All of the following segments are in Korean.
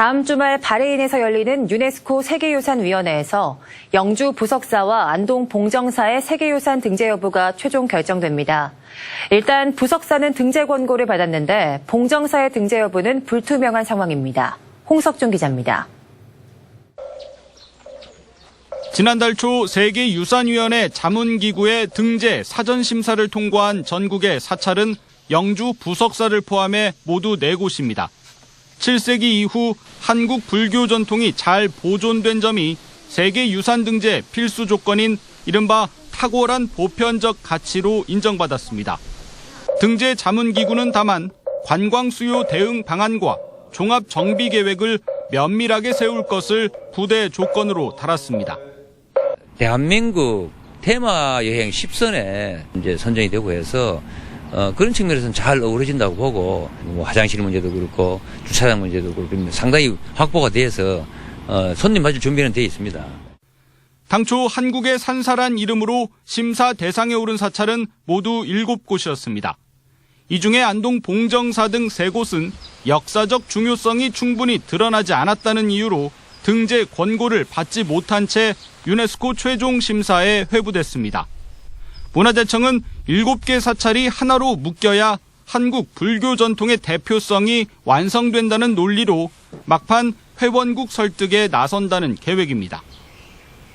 다음 주말 바레인에서 열리는 유네스코 세계유산위원회에서 영주 부석사와 안동 봉정사의 세계유산 등재 여부가 최종 결정됩니다. 일단 부석사는 등재 권고를 받았는데 봉정사의 등재 여부는 불투명한 상황입니다. 홍석준 기자입니다. 지난달 초 세계유산위원회 자문기구의 등재 사전심사를 통과한 전국의 사찰은 영주 부석사를 포함해 모두 4곳입니다. 7세기 이후 한국 불교 전통이 잘 보존된 점이 세계 유산 등재 필수 조건인 이른바 탁월한 보편적 가치로 인정받았습니다. 등재 자문기구는 다만 관광 수요 대응 방안과 종합 정비 계획을 면밀하게 세울 것을 부대 조건으로 달았습니다. 대한민국 테마 여행 10선에 이제 선정이 되고 해서 어, 그런 측면에서는 잘 어우러진다고 보고 뭐 화장실 문제도 그렇고 주차장 문제도 그렇고 상당히 확보가 돼서 어, 손님 맞을 준비는 되어 있습니다. 당초 한국의 산사란 이름으로 심사 대상에 오른 사찰은 모두 7곳이었습니다. 이 중에 안동 봉정사 등 3곳은 역사적 중요성이 충분히 드러나지 않았다는 이유로 등재 권고를 받지 못한 채 유네스코 최종 심사에 회부됐습니다. 문화재청은 7개 사찰이 하나로 묶여야 한국 불교 전통의 대표성이 완성된다는 논리로 막판 회원국 설득에 나선다는 계획입니다.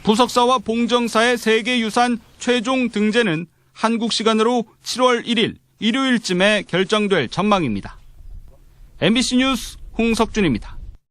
부석사와 봉정사의 세계유산 최종 등재는 한국 시간으로 7월 1일 일요일쯤에 결정될 전망입니다. MBC 뉴스 홍석준입니다.